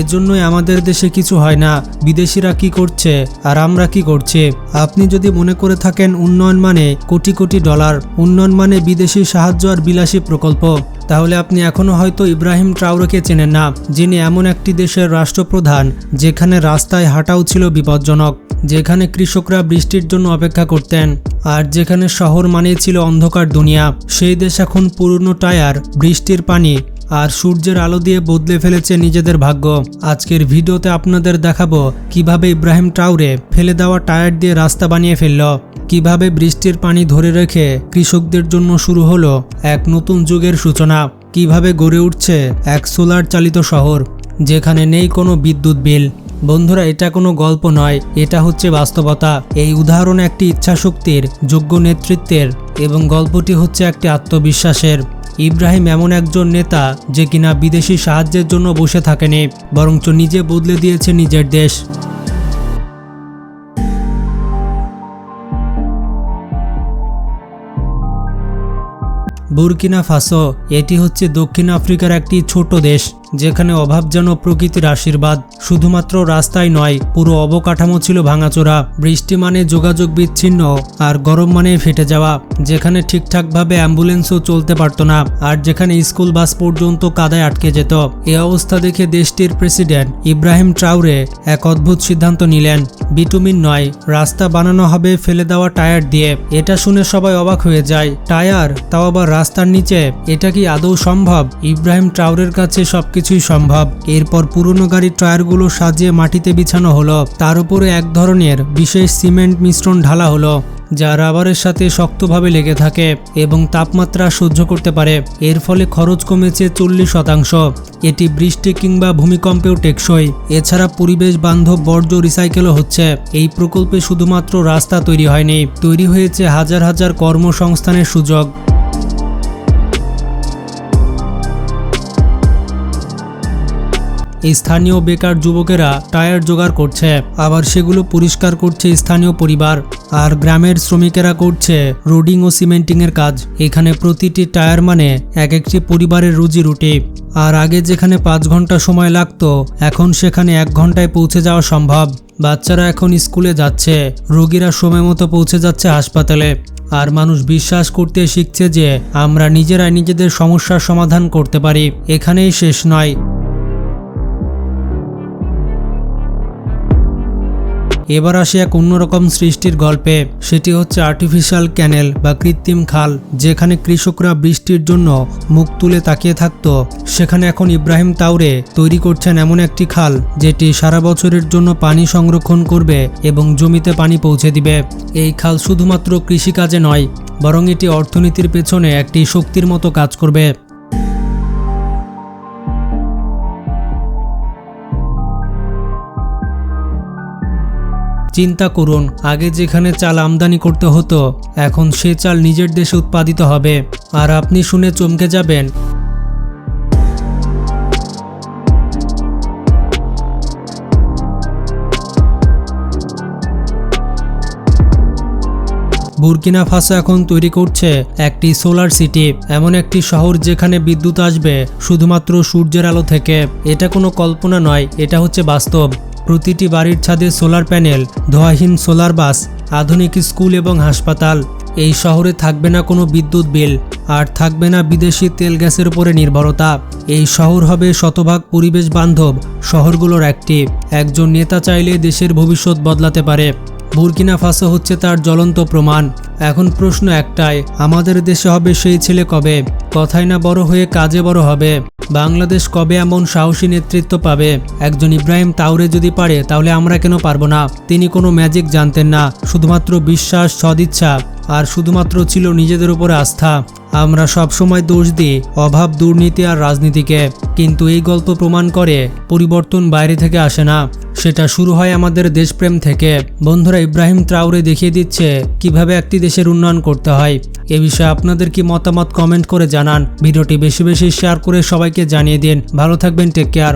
এজন্যই আমাদের দেশে কিছু হয় না। বিদেশিরা কি করছে আর আমরা কি করছি? আপনি যদি মনে করে থাকেন উন্নয়ন মানে কোটি কোটি ডলার, উন্নয়ন মানে বিদেশি সাহায্য আর বিলাসী প্রকল্প, তাহলে আপনি এখনও হয়তো ইব্রাহিম ট্রাউরোকে চেনেন না, যিনি এমন একটি দেশের রাষ্ট্রপ্রধান যেখানে রাস্তায় হাঁটাও ছিল বিপজ্জনক, যেখানে কৃষকরা বৃষ্টির জন্য অপেক্ষা করতেন, আর যেখানে শহর মানেই ছিল অন্ধকার দুনিয়া। সেই দেশ এখন পুরনো টায়ার, বৃষ্টির পানি আর সূর্যের আলো দিয়ে বদলে ফেলেছে নিজেদের ভাগ্য। আজকের ভিডিওতে আপনাদের দেখাবো কীভাবে ইব্রাহিম ট্রাউরে ফেলে দেওয়া টায়ার দিয়ে রাস্তা বানিয়ে ফেলল। কীভাবে বৃষ্টির পানি ধরে রেখে কৃষকদের জন্য শুরু হলো এক নতুন যুগের সূচনা। কীভাবে গড়ে উঠছে এক সোলার চালিত শহর, যেখানে নেই কোনো বিদ্যুৎ বিল। বন্ধুরা, এটা কোনো গল্প নয়, এটা হচ্ছে বাস্তবতা। এই উদাহরণ একটি ইচ্ছাশক্তির, যোগ্য নেতৃত্বের এবং গল্পটি হচ্ছে একটি আত্মবিশ্বাসের। ইব্রাহিম এমন একজন নেতা যে কিনা বিদেশি সাহায্যের জন্য বসে থাকেনি, বরঞ্চ নিজে বদলে দিয়েছে নিজের দেশ। বুরকিনা ফাসো, এটি হচ্ছে দক্ষিণ আফ্রিকার একটি ছোট দেশ। যেখানে অভাব যেন প্রকৃতির আশীর্বাদ। শুধুমাত্র রাস্তায় নয়, পুরো অবকাঠামো ছিল ভাঙাচোরা। বৃষ্টি মানে যোগাযোগ বিচ্ছিন্ন আর গরম মানে ফেটে যাওয়া। যেখানে ঠিকঠাকভাবে অ্যাম্বুলেন্সও চলতে পারতো না আর যেখানে স্কুল বাস পর্যন্ত কাদায় আটকে যেত। এ অবস্থা দেখে দেশটির প্রেসিডেন্ট ইব্রাহিম ট্রাউরে এক অদ্ভুত সিদ্ধান্ত নিলেন। বিটুমিন নয়, রাস্তা বানানো হবে ফেলে দেওয়া টায়ার দিয়ে। এটা শুনে সবাই অবাক হয়ে যায়। টায়ার, তাও আবার রাস্তার নিচে? এটা কি আদৌ সম্ভব? ইব্রাহিম ট্রাউরের কাছে সবকিছুই সম্ভব। এরপর পুরনো গাড়ির টায়ারগুলো সাজিয়ে মাটিতে বিছানো হলো। তার উপরে এক ধরনের বিশেষ সিমেন্ট মিশ্রণ ঢালা হলো, যা রাবারের সাথে শক্তভাবে লেগে থাকে এবং তাপমাত্রা সহ্য করতে পারে। এর ফলে খরচ কমেছে চল্লিশ শতাংশ। এটি বৃষ্টি কিংবা ভূমিকম্পেও টেকসই। এছাড়া পরিবেশ বান্ধব বর্জ্য রিসাইকেলও হচ্ছে। এই প্রকল্পে শুধুমাত্র রাস্তা তৈরি হয়নি, তৈরি হয়েছে হাজার হাজার কর্মসংস্থানের সুযোগ। স্থানীয় বেকার যুবকেরা টায়ার জোগাড় করছে। আবার সেগুলো পরিষ্কার করছে স্থানীয় পরিবার। আর গ্রামের শ্রমিকেরা করছে রোডিং ও সিমেন্টিং এর কাজ। এখানে প্রতিটি টায়ার মানে এক একটি পরিবারের রুজি রুটি। আর আগে যেখানে পাঁচ ঘণ্টা সময় লাগতো, এখন সেখানে এক ঘন্টায় পৌঁছে যাওয়া সম্ভব। বাচ্চারা এখন স্কুলে যাচ্ছে, রোগীরা সময় মতো পৌঁছে যাচ্ছে হাসপাতালে। আর মানুষ বিশ্বাস করতে শিখছে যে, আমরা নিজেরাই নিজেদের সমস্যার সমাধান করতে পারি। এখানেই শেষ নয়। এবার আসে এক অন্যরকম সৃষ্টির গল্পে। সেটি হচ্ছে আর্টিফিশিয়াল ক্যানেল বা কৃত্রিম খাল, যেখানে কৃষকরা বৃষ্টির জন্য মুখ তুলে তাকিয়ে থাকত। সেখানে এখন ইব্রাহিম তাওরে তৈরি করছেন এমন একটি খাল, যেটি সারা বছরের জন্য পানি সংরক্ষণ করবে এবং জমিতে পানি পৌঁছে দিবে। এই খাল শুধুমাত্র কৃষিকাজে নয়, বরং এটি অর্থনীতির পেছনে একটি শক্তির মতো কাজ করবে। চিন্তা করুন, আগে যেখানে চাল আমদানি করতে হতো, এখন সে চাল নিজের দেশে উৎপাদিত হবে। আর আপনি শুনে চমকে যাবেন। বুরকিনা ফাসো এখন তৈরি করছে একটি সোলার সিটি, এমন একটি শহর যেখানে বিদ্যুৎ আসবে শুধুমাত্র সূর্যের আলো থেকে। এটা কোনো কল্পনা নয়, এটা হচ্ছে বাস্তব। প্রতিটি বাড়ির ছাদে সোলার প্যানেল, ধোয়াহীন সোলার বাস, আধুনিক স্কুল এবং হাসপাতাল। এই শহরে থাকবে না কোনো বিদ্যুৎ বিল, আর থাকবে না বিদেশি তেল গ্যাসের উপরে নির্ভরতা। এই শহর হবে শতভাগ পরিবেশ বান্ধব, শহরগুলোর একটি। একজন নেতা চাইলে দেশের ভবিষ্যৎ বদলাতে পারে। বুরকিনা ফাসো হচ্ছে তার জ্বলন্ত প্রমাণ। এখন প্রশ্ন একটাই, আমাদের দেশে হবে সেই ছেলে কবে? কথায় না বড় হয়ে কাজে বড় হবে। বাংলাদেশ কবে এমন সাহসী নেতৃত্ব পাবে? একজন ইব্রাহিম তাওরে যদি পারে, তাহলে আমরা কেন পারব না? তিনি কোনো ম্যাজিক জানতেন না, শুধুমাত্র বিশ্বাস, সদিচ্ছা, আর শুধুমাত্র ছিল নিজেদের উপরে আস্থা। আমরা সবসময় দোষ দিই অভাব, দুর্নীতি আর রাজনীতিকে। কিন্তু এই গল্প প্রমাণ করে পরিবর্তন বাইরে থেকে আসে না। সেটা শুরু হয় আমাদের দেশপ্রেম থেকে। বন্ধুরা, ইব্রাহিম ত্রাউরে দেখিয়ে দিচ্ছে কীভাবে একটি দেশের উন্নয়ন করতে হয়। এ বিষয়ে আপনাদের কি মতামত কমেন্ট করে জানান। ভিডিওটি বেশি বেশি শেয়ার করে সবাইকে জানিয়ে দিন। ভালো থাকবেন টেক কেয়ার